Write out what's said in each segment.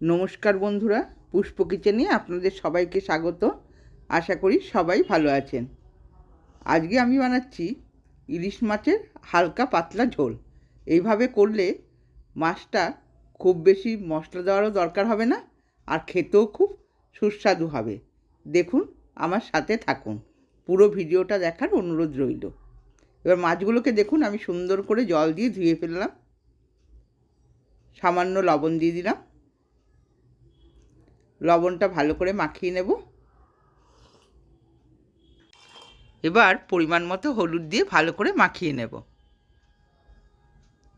নমস্কার বন্ধুরা, পুষ্প কিচেনে আপনাদের সবাইকে স্বাগত। আশা করি সবাই ভালো আছেন। আজকে আমি বানাচ্ছি ইলিশ মাছের হালকা পাতলা ঝোল। এইভাবে করলে মাছটা খুব বেশি মশলা দেওয়ারও দরকার হবে না, আর খেতেও খুব সুস্বাদু হবে। দেখুন, আমার সাথে থাকুন। পুরো ভিডিওটা দেখার অনুরোধ রইল। এবার মাছগুলোকে দেখুন, আমি সুন্দর করে জল দিয়ে ধুয়ে ফেললাম। সামান্য লবণ দিয়ে দিলাম। লবণটা ভালো করে মাখিয়ে নেব। এবার পরিমাণ মতো হলুদ দিয়ে ভালো করে মাখিয়ে নেব।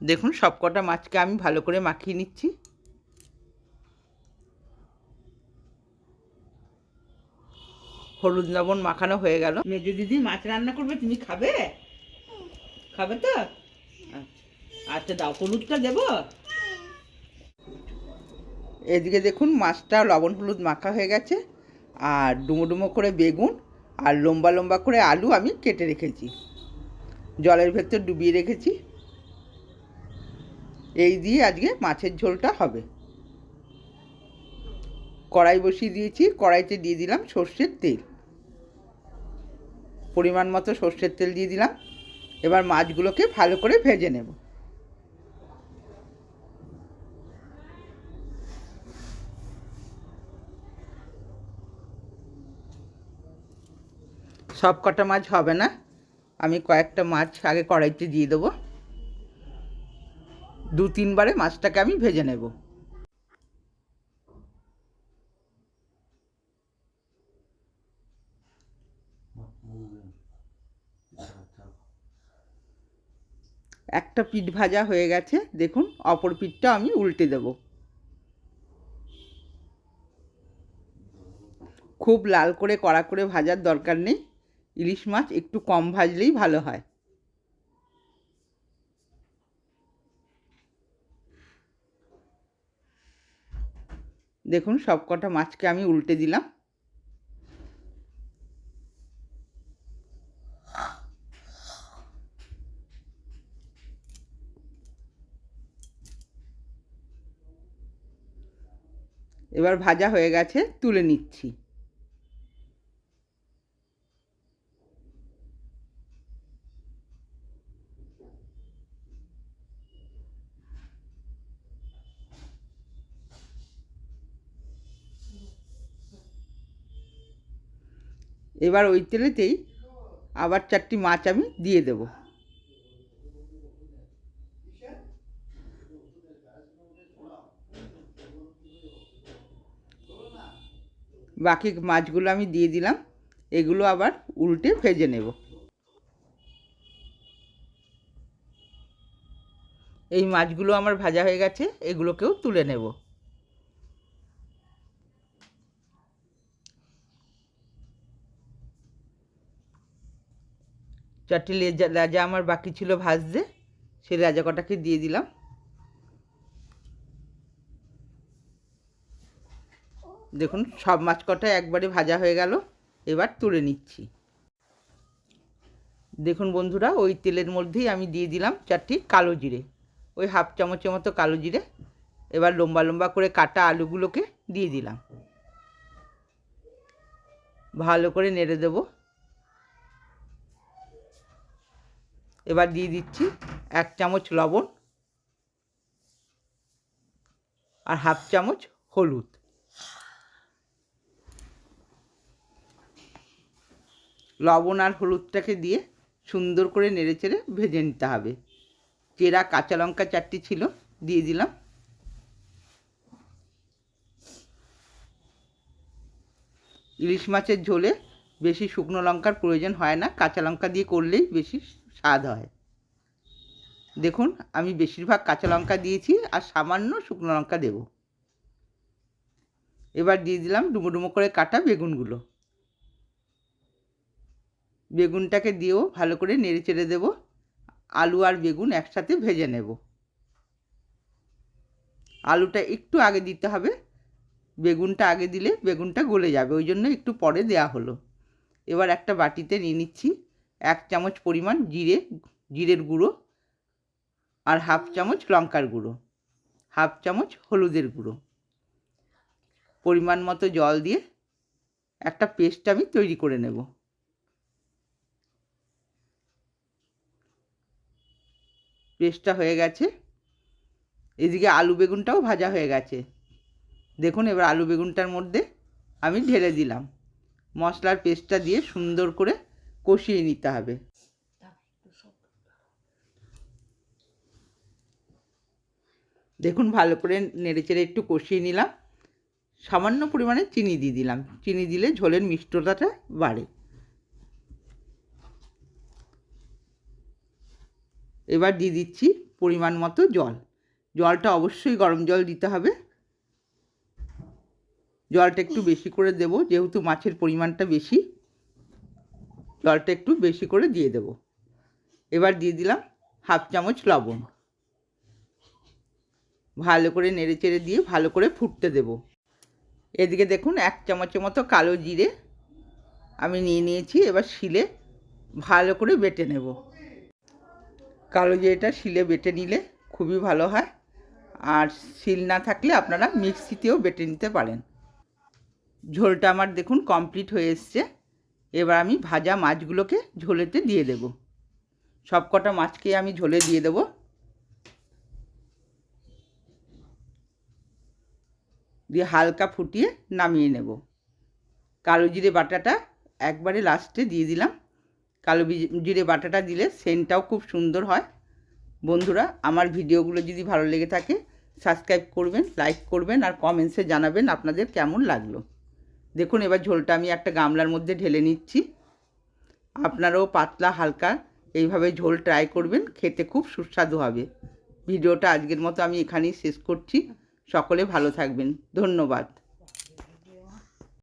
দেখুন সবকটা মাছকে আমি ভালো করে মাখিয়ে নিচ্ছি। হলুদ লবণ মাখানো হয়ে গেল। মেজো দিদি মাছ রান্না করবে, তুমি খাবে? খাবে তো? আচ্ছা। আচ্ছা দাও, হলুদটা দেবো? এদিকে দেখুন, মাছটা লবণ হলুদ মাখা হয়ে গেছে, আর ডুমো ডুমো করে বেগুন, আর লম্বা লম্বা করে আলু আমি কেটে রেখেছি। জলের ভেতর ডুবিয়ে রেখেছি। এই দিয়ে আজকে মাছের ঝোলটা হবে। কড়াই বসিয়ে দিয়েছি, কড়াইতে দিয়ে দিলাম সর্ষের তেল। পরিমাণ মতো সর্ষের তেল দিয়ে দিলাম। এবার মাছগুলোকে ভালো করে ভেজে নেব। সব কটা মাছ হবে না? আমি কয়েকটা মাছ আগে কড়াইতে দিয়ে দেবো। দু তিনবারে মাছটাকে আমি ভেজে নেব। একটা পিঠ ভাজা হয়ে গেছে। দেখুন, অপর পিঠটা আমি উল্টে দেব। খুব লাল করে, কড়া করে ভাজার দরকার নেই। ইলিশ মাছ একটু কম ভাজলেই ভালো হয়। দেখুন সব কটা মাছকে আমি উল্টে দিলাম। এবার ভাজা হয়ে গেছে, তুলে নিচ্ছি। এবার ওই তেলেতেই আবার চারটি মাছ আমি দিয়ে দেব। বাকি মাছগুলো আমি দিয়ে দিলাম, এগুলো আবার উল্টে ভেজে নেব। এই মাছগুলো আমার ভাজা হয়ে গেছে, এগুলোকেও তুলে নেব। চারটি লেজা রাজা আমার বাকি ছিল ভাজতে সেই রাজা কটাকে দিয়ে দিলাম। দেখুন, সব মাছ কটা একবারে ভাজা হয়ে গেল, এবার তুলে নিচ্ছি। দেখুন বন্ধুরা, ওই তেলের মধ্যেই আমি দিয়ে দিলাম চারটি কালো জিরে। ওই হাফ চামচের মতো কালো জিরে, এবার লম্বা লম্বা করে কাটা আলুগুলোকে দিয়ে দিলাম। ভালো করে নেড়ে দেবো। এবার দিয়ে দিচ্ছি এক চামচ লবণ আর হাফ চামচ হলুদ। লবণ আর হলুদটাকে দিয়ে সুন্দর করে নেড়ে চেড়ে ভেজে নিতে হবে। চেরা কাঁচা লঙ্কা চারটি ছিল, দিয়ে দিলাম। ইলিশ মাছের ঝোলে বেশি শুকনো লঙ্কার প্রয়োজন হয় না, কাঁচা লঙ্কা দিয়ে করলেই বেশি স্বাদ হয়। দেখুন, আমি বেশিরভাগ কাঁচা লঙ্কা দিয়েছি আর সামান্য শুকনো লঙ্কা দেব। এবার দিয়ে দিলাম ডুমো ডুমো করে কাটা বেগুনগুলো। বেগুনটাকে দিয়েও ভালো করে নেড়ে চেড়ে দেবো। আলু আর বেগুন একসাথে ভেজে নেব। আলুটা একটু আগে দিতে হবে। বেগুনটা আগে দিলে বেগুনটা গলে যাবে, ওই জন্য একটু পরে দেয়া হলো। এবার একটা বাটিতে নিয়ে নিচ্ছি এক চামচ পরিমাণ জিরে, জিরের গুঁড়ো আর হাফ চামচ লঙ্কার গুঁড়ো, হাফ চামচ হলুদের গুঁড়ো। পরিমাণ মতো জল দিয়ে একটা পেস্ট আমি তৈরি করে নেব। পেস্টটা হয়ে গেছে। এদিকে আলু বেগুনটাও ভাজা হয়ে গেছে। দেখুন এবার আলু বেগুনটার মধ্যে আমি ঢেলে দিলাম। মশলার পেস্টটা দিয়ে সুন্দর করে কষিয়ে নিতে হবে। দেখুন, ভালো করে নেড়েচেড়ে একটু কষিয়ে নিলাম। সামান্য পরিমাণে চিনি দিয়ে দিলাম। চিনি দিলে ঝোলের মিষ্টতাটা বাড়ে। এবার দিয়ে দিচ্ছি পরিমাণ মতো জল। জলটা অবশ্যই গরম জল দিতে হবে। জলটা একটু বেশি করে দেব, যেহেতু মাছের পরিমাণটা বেশি, জলটা একটু বেশি করে দিয়ে দেব। এবার দিয়ে দিলাম হাফ চামচ লবণ। ভালো করে নেড়ে চেড়ে দিয়ে ভালো করে ফুটতে দেব। এদিকে দেখুন এক চামচের মতো কালো জিরে আমি নিয়ে নিয়েছি, এবার শিলে ভালো করে বেটে নেব। কালো জিরেটা শিলে বেটে নিলে খুবই ভালো হয়। আর শিল না থাকলে আপনারা মিক্সিতেও বেটে নিতে পারেন। ঝোলটা আমার দেখুন কমপ্লিট হয়ে এসছে। এবার আমি ভাজা মাছগুলোকে ঝোলেতে দিয়ে দেব। সব কটা মাছকে আমি ঝোলে দিয়ে দেব। দিয়ে হালকা ফুটিয়ে নামিয়ে নেব। কালো জিরে বাটাটা একবারে লাস্টে দিয়ে দিলাম। কালো জিরে বাটাটা দিলে সেন্টটাও খুব সুন্দর হয়। বন্ধুরা, আমার ভিডিওগুলো যদি ভালো লেগে থাকে সাবস্ক্রাইব করবেন লাইক করবেন আর কমেন্টসে জানাবেন আপনাদের কেমন লাগল। দেখুন, এবার ঝোলটা আমি একটা গামলার মধ্যে ঢেলে নিচ্ছি। আপনারাও পাতলা, হালকা এইভাবে ঝোল ট্রাই করবেন, খেতে খুব সুস্বাদু হবে। ভিডিওটা আজকের মতো আমি এখানেই শেষ করছি। সকলে ভালো থাকবেন। ধন্যবাদ।